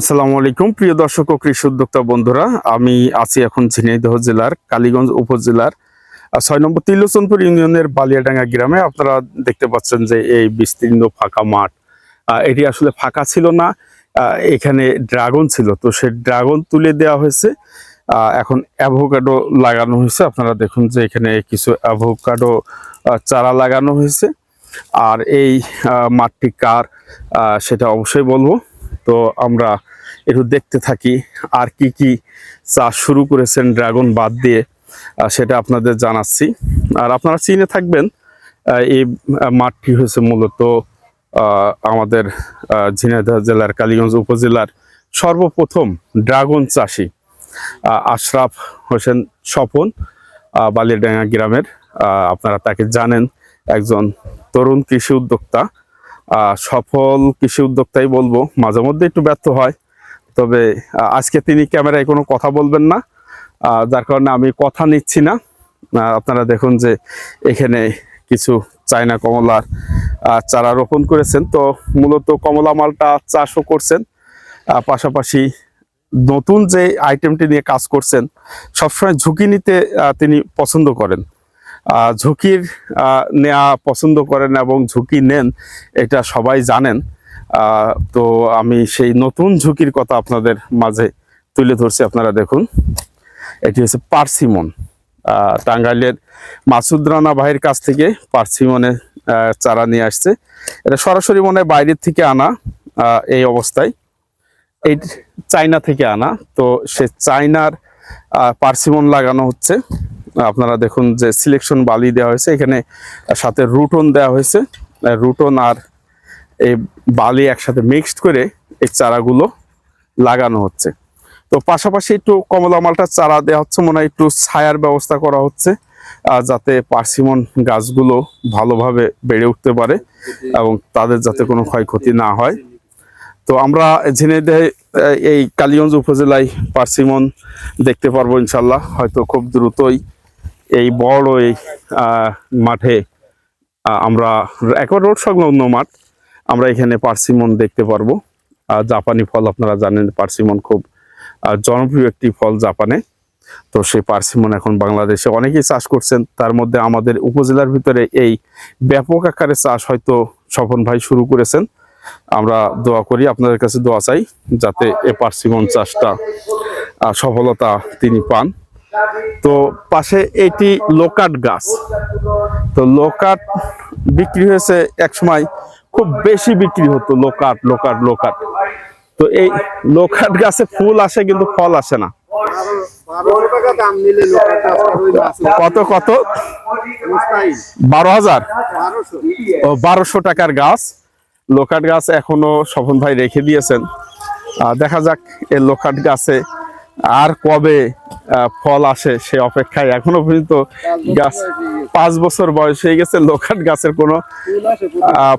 আসসালামু আলাইকুম, প্রিয় দর্শক ও কৃষি উদ্যোক্তা বন্ধুরা। আমি আছি এখন ঝিনাইদহ জেলার, কালীগঞ্জ উপজেলার ছয় নম্বর তিলোচনপুর ইউনিয়নের বালিয়াডাঙ্গা গ্রামে। আপনারা দেখতে পাচ্ছেন যে এই বিস্তীর্ণ ফাঁকা মাঠ এটি আসলে ফাঁকা ছিল না এখানে ড্রাগন ছিল। তো সে ড্রাগন তুলে দেওয়া হয়েছে এখন অ্যাভোকাডো লাগানো হয়েছে। আপনারা দেখুন যে এখানে কিছু অ্যাভোকাডো চারা লাগানো হয়েছে। আর এই মাঠটি কার সেটা অবশ্যই বলব। তো আমরা একটু দেখতে থাকি আর কি কি চাষ শুরু করেছেন ড্রাগন বাদ দিয়ে সেটা আপনাদের জানাচ্ছি। আর আপনারা চিনে থাকবেন এই মাঠটি হয়েছে মূলত আমাদের ঝিনাইদহ জেলার কালীগঞ্জ উপজেলার সর্বপ্রথম ড্রাগন চাষি আশরাফ হোসেন স্বপন আহ, বালিয়াডাঙ্গা গ্রামের আপনারা তাকে জানেন একজন তরুণ কৃষি উদ্যোক্তা। সফল কৃষি উদ্যোক্তাই বলব। মাঝে মধ্যে একটু ব্যর্থ হয়, তবে আজকে তিনি ক্যামেরায় কোনো কথা বলবেন না। যার কারণে আমি কথা নিচ্ছি না। আপনারা দেখুন যে এখানে কিছু চায়না কমলার চারা রোপণ করেছেন। তো মূলত কমলা মালটা চাষও করছেন। পাশাপাশি নতুন যে আইটেমটি নিয়ে কাজ করছেন, সবসময় ঝুঁকি নিতে তিনি পছন্দ করেন। ঝুঁকির নেওয়া পছন্দ করেন এবং ঝুঁকি নেন, এটা সবাই জানেন। তো আমি সেই নতুন ঝুঁকির কথা আপনাদের মাঝে তুলে ধরছি, আপনারা দেখুন। এটি হচ্ছে পার্সিমন। টাঙ্গাইলের মাসুদ রানা ভাইয়ের কাছ থেকে পার্সিমনের চারা নিয়ে আসছে। এটা সরাসরি মনে বাইরের থেকে আনা এই অবস্থায়। এই চায়না থেকে আনা। তো সে চায়নার পার্সিমন লাগানো হচ্ছে। আপনারা দেখুন যে সিলেকশন বালি দেওয়া হয়েছে, এখানে সাথে রুটন দেওয়া হয়েছে। রুটন আর এই বালি একসাথে মিক্সড করে এই চারাগুলো লাগানো হচ্ছে। তো পাশাপাশি একটু কমলা মালটার চারা দেওয়া হচ্ছে, মনে হয় একটু ছায়ার ব্যবস্থা করা হচ্ছে যাতে পার্সিমন গাছগুলো ভালোভাবে বেড়ে উঠতে পারে এবং তাদের যাতে কোনো ক্ষয়ক্ষতি না হয়। তো আমরা ঝিনাইদহে এই কালীগঞ্জ উপজেলায় পার্সিমন দেখতে পারব ইনশাল্লাহ, হয়তো খুব দ্রুতই এই বড় এই মাঠে আমরা একবার রোড সংলগ্ন মাঠ, আমরা এখানে পার্সিমন দেখতে পারব। জাপানি ফল আপনারা জানেন, পার্সিমন খুব জনপ্রিয় একটি ফল জাপানে। তো সেই পার্সিমন এখন বাংলাদেশে অনেকেই চাষ করছেন, তার মধ্যে আমাদের উপজেলার ভিতরে এই ব্যাপক আকারে চাষ হয়তো স্বপন ভাই শুরু করেছেন। আমরা দোয়া করি, আপনাদের কাছে দোয়া চাই, যাতে এ পার্সিমন চাষটা সফলতা তিনি পান। তো পাশে এটি লোকাট গাছ। তো লোকাট বিক্রি হয়েছে এক সময় খুব বেশি বিক্রি হতো, লোকাট লোকাট লোকাট। তো এই লোকাট গাছে ফুল আসে কিন্তু ফল আসে না। কত কত? বারো হাজার। বারোশো টাকার গাছ। লোকাট গাছ এখনও স্বপন ভাই রেখে দিয়েছেন। দেখা যাক এই লোকাট গাছে আর কবে ফল আসে সে অপেক্ষায় এখনও পর্যন্ত গাছ পাঁচ বছর বয়স হয়ে গেছে, লোকাট গাছের কোনো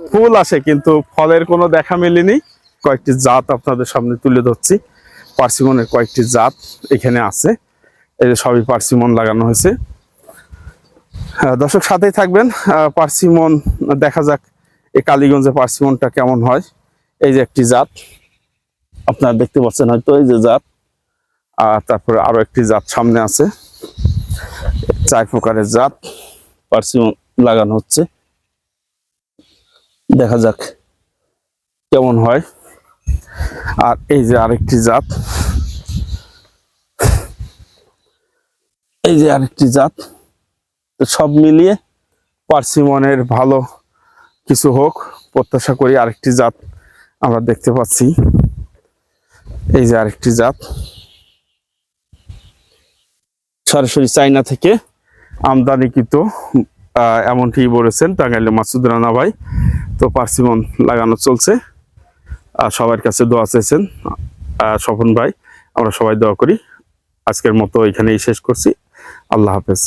ফুল আসে, কিন্তু ফলের কোনো দেখা মেলেনি। কয়েকটি জাত আপনাদের সামনে তুলে ধরছি। পার্সিমনের কয়েকটি জাত এখানে আছে। এই যে সবই পার্সিমন লাগানো হয়েছে। দর্শক, সাথেই থাকবেন। পার্সিমন, দেখা যাক এই কালীগঞ্জে পার্সিমনটা কেমন হয়। এই যে একটি জাত, আপনারা দেখতে পাচ্ছেন হয়তো এই যে জাত। আর তারপরে আরও একটি জাত সামনে আছে। চার প্রকারের জাত পার্সিমন লাগানো হচ্ছে। দেখা যাক কেমন হয়। আর এই যে আরেকটি জাত। এই যে আরেকটি জাত। সব মিলিয়ে পার্সিমনের ভালো কিছু হোক, প্রত্যাশা করি আরেকটি জাত আমরা দেখতে পাচ্ছি। এই যে আরেকটি জাত। সরাসরি চাইনা থেকে আমদানিকৃত এমনটি বলেছেন টাঙ্গাইলে মাসুদ রানা ভাই। তো পার্সিমন লাগানো চলছে। আর সবার কাছে দোয়া চেয়েছেন স্বপন ভাই। আমরা সবাই দোয়া করি। আজকের মতো এখানেই শেষ করছি। আল্লাহ হাফেজ।